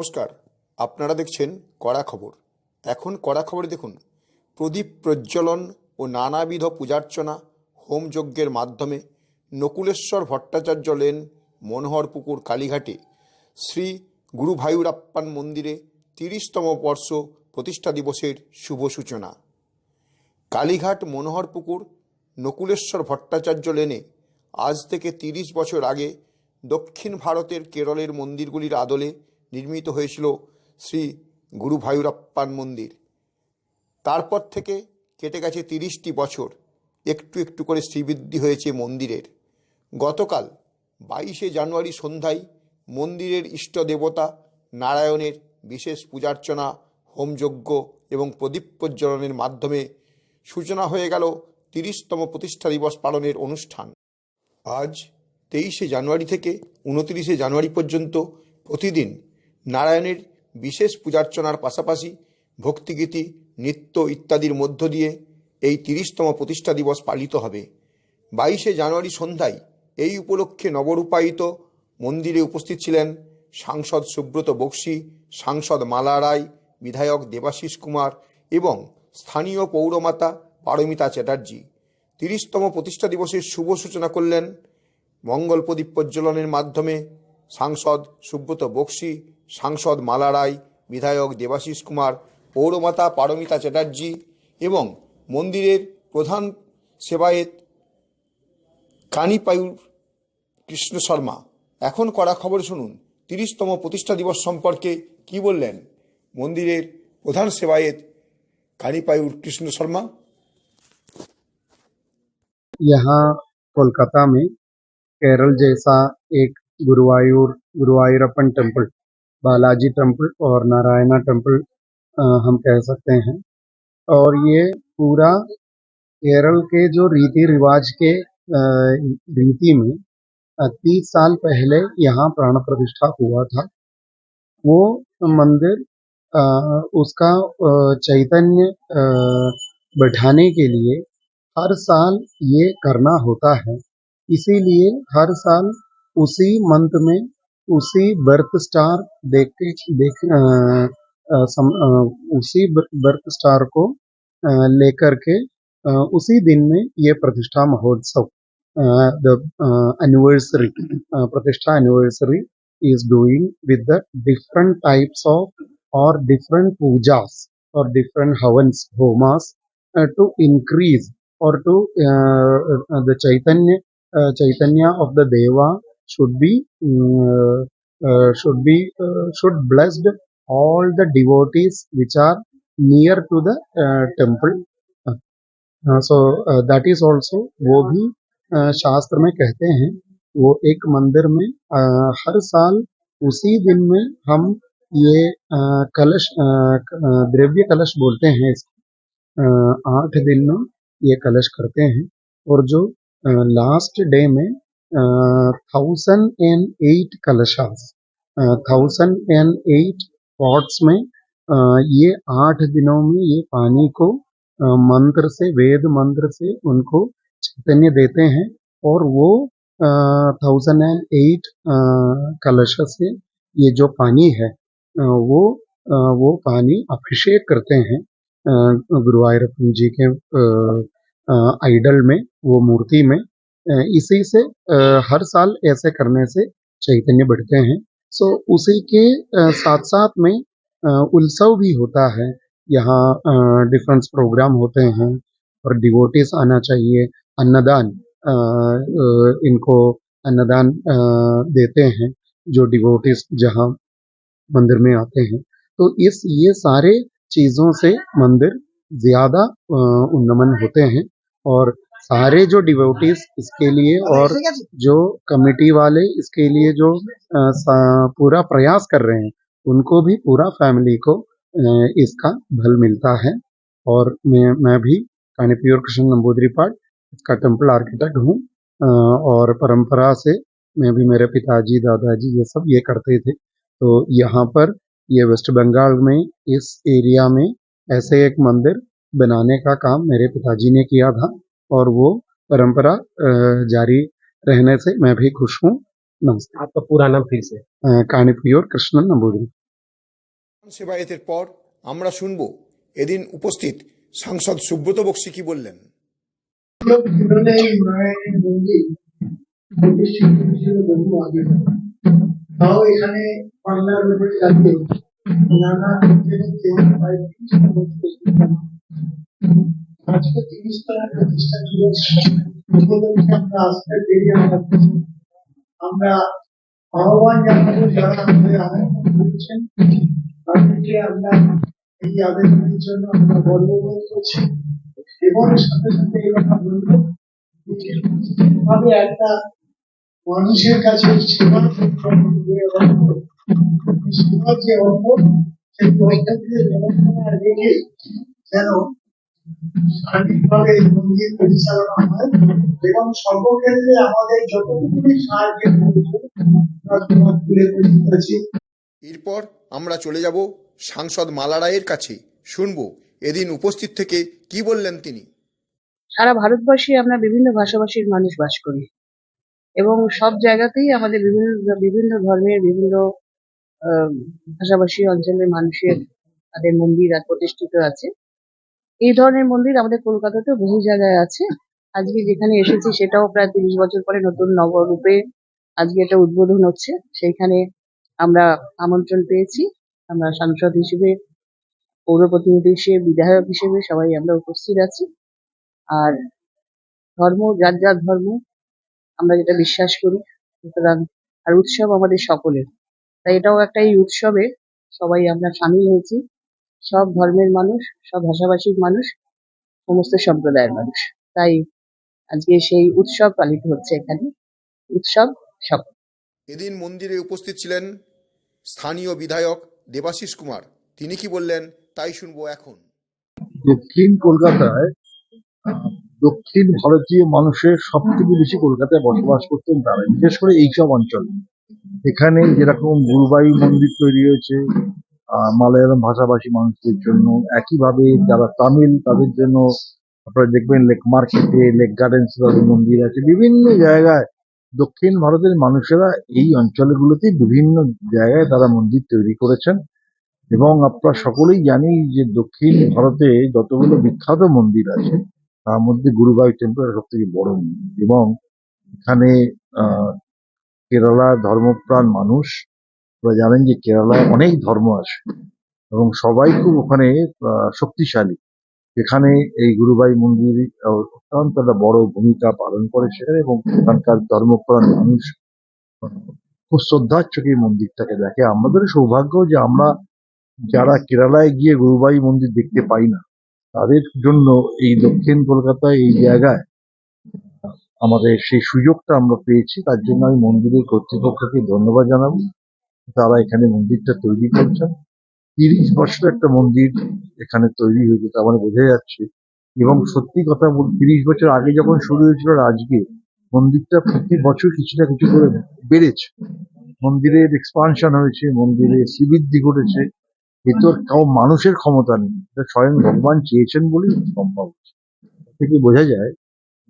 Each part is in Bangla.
নমস্কার, আপনারা দেখছেন কড়া খবর। এখন কড়া খবরে দেখুন, প্রদীপ প্রজ্বলন ও নানাবিধ পূজার্চনা হোমযজ্ঞের মাধ্যমে নকুলেশ্বর ভট্টাচার্য লেন মনোহরপুকুর কালীঘাটে শ্রী গুরু ভাইরাপ্পান মন্দিরে তিরিশতম বর্ষ প্রতিষ্ঠা দিবসের শুভ সূচনা। কালীঘাট মনোহরপুকুর নকুলেশ্বর ভট্টাচার্য লেনে আজ থেকে তিরিশ বছর আগে দক্ষিণ ভারতের কেরলের মন্দিরগুলির আদলে নির্মিত হয়েছিল শ্রী গুরু ভায়ুরাপ্পান মন্দির। তারপর থেকে কেটে গেছে তিরিশটি বছর, একটু একটু করে শ্রীবৃদ্ধি হয়েছে মন্দিরের। গতকাল বাইশে জানুয়ারি সন্ধ্যায় মন্দিরের ইষ্ট দেবতা নারায়ণের বিশেষ পূজার্চনা, হোমযজ্ঞ এবং প্রদীপ প্রজ্বলনের মাধ্যমে সূচনা হয়ে গেল তিরিশতম প্রতিষ্ঠা দিবস পালনের অনুষ্ঠান। আজ তেইশে জানুয়ারি থেকে উনতিরিশে জানুয়ারি পর্যন্ত প্রতিদিন নারায়ণের বিশেষ পূজার্চনার পাশাপাশি ভক্তিগীতি, নৃত্য ইত্যাদির মধ্য দিয়ে এই তিরিশতম প্রতিষ্ঠা দিবস পালিত হবে। বাইশে জানুয়ারি সন্ধ্যায় এই উপলক্ষে নবরূপায়িত মন্দিরে উপস্থিত ছিলেন সাংসদ সুব্রত বক্সি, সাংসদ মালা রায়, বিধায়ক দেবাশিস কুমার এবং স্থানীয় পৌরমাতা পারমিতা চ্যাটার্জি। তিরিশতম প্রতিষ্ঠা দিবসের শুভ সূচনা করলেন মঙ্গল প্রদীপ প্রজ্বলনের মাধ্যমে সাংসদ সুব্রত বক্সি সাংসদ মালা রায় বিধায়ক দেবাশিস কুমার পৌরমাতা পারমিতা চ্যাটার্জি এবং মন্দিরের প্রধান সেবায়েত কানিপায়ুর কৃষ্ণ শর্মা এখন করা খবর শুনুন তিরিশতম প্রতিষ্ঠা দিবস সম্পর্কে কি বললেন মন্দিরের প্রধান সেবায়েত কানিপায়ুর কৃষ্ণ শর্মা यहाँ कोलकाता में केरल जैसा एक गुरुवायूर गुरुवायूरप्पन टेम्पल बालाजी टेंपल और नारायणा टेंपल हम कह सकते हैं। और ये पूरा केरल के जो रीति रिवाज के रीति में तीस साल पहले यहाँ प्राण प्रतिष्ठा हुआ था। वो मंदिर उसका चैतन्य बढ़ाने के लिए हर साल ये करना होता है। इसीलिए हर साल उसी मंथ में उसी बर्थ स्टार देख के देख आ, सम, आ, उसी बर्थ स्टार को लेकर के आ, उसी दिन में ये प्रतिष्ठा महोत्सव एनिवर्सरी प्रतिष्ठा anniversary is doing with the different types of और डिफरेंट पूजास और different havans homas to increase और to the chaitanya chaitanya of the deva should be uh, uh, should be uh, should blessed all the devotees which are near to the uh, temple uh, so uh, that is also वो भी uh, शास्त्र में कहते हैं वो एक मंदिर में अ, हर साल उसी दिन में हम ये अ, कलश अ, अ, द्रव्य कलश बोलते हैं इसको अ, आठ दिन में ये कलश करते हैं और जो लास्ट डे में thousand and eight kalashas thousand and eight pots में ये आठ दिनों में ये पानी को मंत्र से, वेद मंत्र से उनको चैतन्य देते हैं और वो थाउज़ेंड एंड एट कलश से ये जो पानी है वो वो पानी अभिषेक करते हैं। गुरुवायूरप्पन जी के आइडल में, वो मूर्ति में इसी से हर साल ऐसे करने से चैतन्य बढ़ते हैं। सो, उसी के साथ साथ में उत्सव भी होता है। यहाँ डिफरेंस प्रोग्राम होते हैं और डिवोटिस आना चाहिए, अन्नदान इनको अन्नदान देते हैं जो डिवोटिस जहाँ मंदिर में आते हैं। तो इस, ये सारे चीज़ों से मंदिर ज़्यादा उन्नमन होते हैं और सारे जो डिवोटीज इसके लिए और जो कमेटी वाले इसके लिए जो पूरा प्रयास कर रहे हैं, उनको भी पूरा फैमिली को इसका फल मिलता है। और मैं मैं भी कानीप्योर कृष्ण नंबूदरी पाठ इसका टेंपल आर्किटेक्ट हूँ और परंपरा से मैं भी मेरे पिताजी, दादाजी ये सब ये करते थे। तो यहाँ पर ये वेस्ट बंगाल में, इस एरिया में ऐसे एक मंदिर बनाने का काम मेरे पिताजी ने किया था। और वो परंपरा अ, जारी रहने से मैं भी खुश हूँ नमस्ते आपका पूरा नाम फिर से अ, कानीप्योर कृष्णन नंबूदरी সেবায়েতের পর আমরা শুনব এদিন উপস্থিত সাংসদ সুব্রত বক্সি কি বললেন জীবনে মায়ের মন্দির প্রতিষ্ঠিত ছিল বহু আগে তাও এখানে বাংলার উপরে দাঁড়িয়ে নানা আজকে তিরিশ প্রতিষ্ঠা ছিল উপলক্ষে আমরা পেরে আমরা। আহ্বান যারা করেছেন আমরা এই আবেদনের জন্য আমরা গর্ববোধ করছি এবং সাথে সাথে এই কথা বলব একটা মানুষের কাছে সেবা সেবার যে অঙ্গ সেই ব্যবস্থা রেখে যেন সার্বিকভাবে এই মন্দির পরিচালনা হয় এবং সর্বক্ষেত্রে আমাদের যতটুকুনি সাহায্যের প্রয়োজন আমরা তোমার তুলে ধরেছি এরপর আমরা চলে যাব সাংসদ মালা রায়ের কাছে। শুনব এদিন উপস্থিত থেকে কি বললেন তিনি। সারা ভারতবর্ষে আমরা বিভিন্ন ভাষাভাষীর মানুষ বাস করি এবং সব জায়গাতেই আমাদের বিভিন্ন বিভিন্ন ধর্মের বিভিন্ন আহ, ভাষাভাষী অঞ্চলের মানুষের তাদের মন্দির আর প্রতিষ্ঠিত আছে। এই ধরনের মন্দির আমাদের কলকাতাতে বহু জায়গায় আছে। আজকে যেখানে এসেছি সেটাও প্রায় তিরিশ বছর পরে নতুন নবরূপে আজকে এটা উদ্বোধন হচ্ছে। সেইখানে আমরা আমন্ত্রণ পেয়েছি। আমরা সাংসদ হিসেবে, পৌর প্রতিনিধি হিসেবে, বিধায়ক হিসেবে সবাই আমরা উপস্থিত আছি। আর ধর্ম, যার যার ধর্ম, আমরা যেটা বিশ্বাস করি, সুতরাং আর উৎসব আমাদের সকলের। তাই এটাও একটা এই উৎসবে সবাই আমরা সামিল হয়েছি। সব ধর্মের মানুষ সব ভাষাভাষীর মানুষ সমস্ত সম্প্রদায়ের মানুষ। তাই আজকে সেই উৎসব পালিত হচ্ছে এখানে। উৎসব সকল এদিন মন্দিরে উপস্থিত ছিলেন স্থানীয় বিধায়ক দেবাশিস কুমার। তিনি কি বললেন তাই শুনব এখন। দক্ষিণ কলকাতায় দক্ষিণ ভারতীয় মানুষের সব থেকে বেশি কলকাতায় বসবাস করতেন তারা বিশেষ করে এইসব অঞ্চলে। এখানে যেরকম গুরুবায়ু মন্দির তৈরি হয়েছে মালায়ালাম ভাষাভাষী মানুষদের জন্য। একইভাবে যারা তামিল, তাদের জন্য আপনারা দেখবেন লেক মার্কেটে লেক গার্ডেন্স মন্দির আছে। বিভিন্ন জায়গায় দক্ষিণ ভারতের মানুষেরা এই অঞ্চলগুলোতে বিভিন্ন জায়গায় তারা মন্দির তৈরি করেছেন। এবং আপনারা সকলেই জানি যে দক্ষিণ ভারতে যতগুলো বিখ্যাত মন্দির আছে, তার মধ্যে গুরুবায়ু টেম্পল সব থেকে বড় মন্দির। এবং এখানে কেরালার ধর্মপ্রাণ মানুষ আপনারা জানেন যে কেরালায় অনেক ধর্ম আছে এবং সবাই খুব ওখানে শক্তিশালী। এখানে এই গুরুবাই মন্দির অত্যন্ত একটা বড় ভূমিকা পালন করে সেখানে এবং এখানকার ধর্মপ্রাণ মানুষ, খুব শ্রদ্ধার চোখে মন্দিরটাকে দেখে। আমাদের সৌভাগ্য যে আমরা যারা কেরালায় গিয়ে গুরুবাই মন্দির দেখতে পাই না, তাদের জন্য এই দক্ষিণ কলকাতায় এই জায়গায় আমাদের সেই সুযোগটা আমরা পেয়েছি। তার জন্য আমি মন্দিরের কর্তৃপক্ষকে ধন্যবাদ জানাব। তারা এখানে মন্দিরটা তৈরি করছেন। তিরিশ বছর একটা মন্দির এখানে তৈরি হয়েছে তার মানে বোঝা যাচ্ছে। এবং সত্যি কথা বল, তিরিশ বছর আগে যখন শুরু হয়েছিল আজকে মন্দিরটা প্রতি বছর কিছু না কিছু করে বেড়েছে। মন্দিরের এক্সপানশন হয়েছে মন্দিরে শ্রীবৃদ্ধি ঘটেছে। এ তো কাউ মানুষের ক্ষমতা নেই। এটা স্বয়ং ভগবান চেয়েছেন বলেই সম্ভব হচ্ছে থেকে বোঝা যায়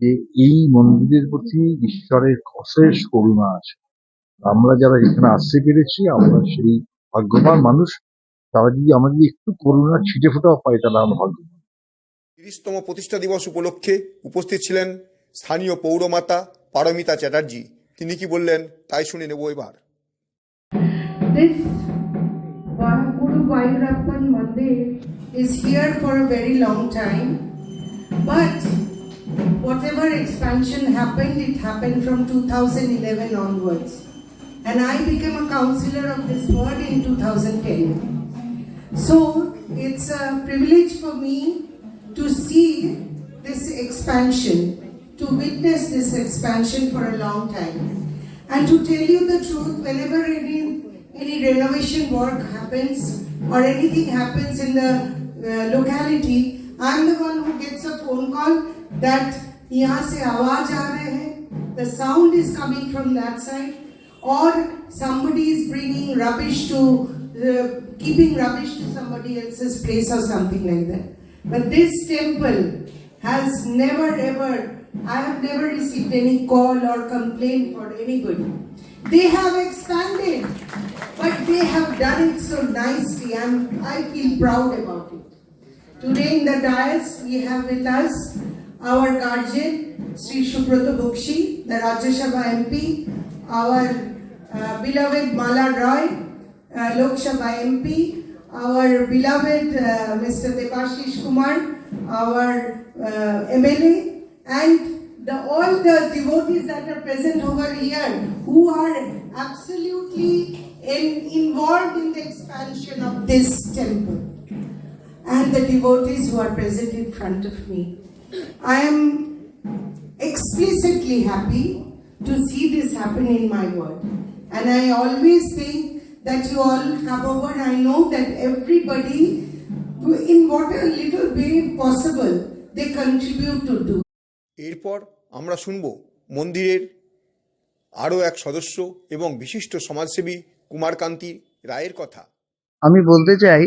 যে এই মন্দিরের প্রতি ঈশ্বরের অশেষ করুণা আছে। আমরা যারা এখানে আসতে পেরেছি আমরা সেই ভাগ্যবান মানুষ তারা যদি আমাদের একটু করুণার ছিটে ফোটাও পাই তাহলে আমরা ভাগ্যবান তিরিশতম প্রতিষ্ঠা দিবস উপলক্ষে উপস্থিত ছিলেন স্থানীয় পৌরমাতা পারমিতা চ্যাটার্জি তিনি কি বললেন তাই শুনে নেব এবার This Mandir is here for a very long time. But whatever expansion happened, it happened from 2011 onwards. And I became a councillor of this ward in 2010. So it's a privilege for me to see this expansion, to witness this expansion for a long time. And to tell you the truth, whenever any any renovation work happens or anything happens in the uh, locality, I'm the one who gets a phone call that यहाँ से आवाज आ रहे हैं, the sound is coming from that side, or somebody is bringing rubbish to uh, keeping rubbish to somebody else's place or something like that. But this temple has never ever, I have never received any call or complaint for anybody. They have expanded, but they have done it so nicely, and I feel proud about it. Today in the dais, we have with us our guardian, Sri Subrata Bokshi, the Rajya Sabha MP, our beloved Mala Roy, uh, Lok Sabha MP, our beloved uh, Mr. Debashish Kumar, our uh, MLA, and the, all the devotees that are present over here who are absolutely in, involved in the expansion of this temple and the devotees who are present in front of me. I am explicitly happy to see this happen in my world. And I always think that you all come over. I know that everybody, in what a little way possible, they contribute to do. এরপর আমরা শুনব মন্দিরের আরও এক সদস্য এবং বিশিষ্ট সমাজসেবী কুমারকান্তি রায়ের কথা আমি বলতে চাই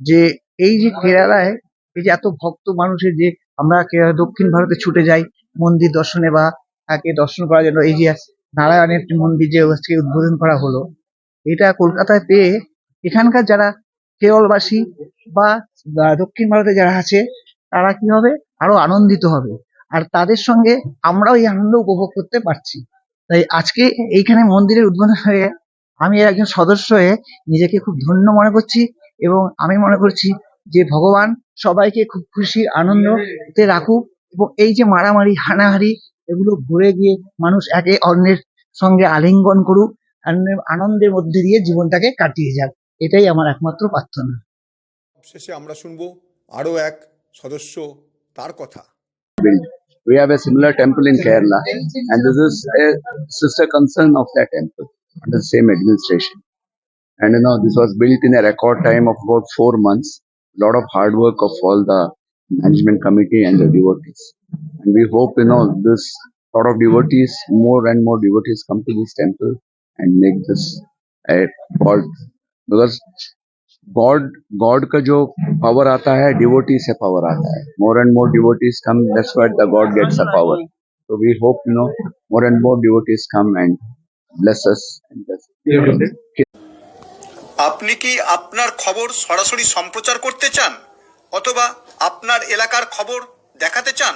যে এই যে কেরালায় এই যে এত ভক্ত মানুষের যে আমরা দক্ষিণ ভারতে ছুটে যাই মন্দির দর্শনে বা তাকে দর্শন করার জন্য এই যে নারায়ণের মন্দির যে আজকে উদ্বোধন করা হলো, এটা কলকাতায় পেয়ে এখানকার যারা কেরলবাসী বা দক্ষিণ ভারতে যারা আছে, তারা কি হবে? আরও আনন্দিত হবে। আর তাদের সঙ্গে আমরাও এই আনন্দ উপভোগ করতে পারছি। তাই আজকে এইখানে মন্দিরের উদ্বোধন হয়ে আমি একজন সদস্য হয়ে নিজেকে খুব ধন্য মনে করছি এবং আমি মনে করছি যে ভগবান সবাইকে খুব খুশি আনন্দতে রাখুক এবং এই যে মারামারি, হানাহারি এগুলো ভুলে গিয়ে মানুষ একে অন্যের সঙ্গে আলিঙ্গন করুক আনন্দের- আনন্দের মধ্যে দিয়ে জীবনটাকে কাটিয়ে যাক এটাই আমার একমাত্র প্রার্থনা শেষে আমরা শুনব আরও এক সদস্য তার কথা We have a similar temple in Kerala, and this is a sister concern of that temple under the same administration. And you know, this was built in a record time of about four months. A lot of hard work of all the management committee and the devotees. And we hope, you know, this lot of devotees, more and more devotees come to this temple and make this a God. Because God God का जो पावर आता है डिवोटी से पावर आता है more and more devotees come that's what the God gets a power so we hope you know more and more devotees come and bless us and bless আপনি কি আপনার খবর সরাসরি সম্প্রচার করতে চান অথবা আপনার এলাকার খবর দেখাতে চান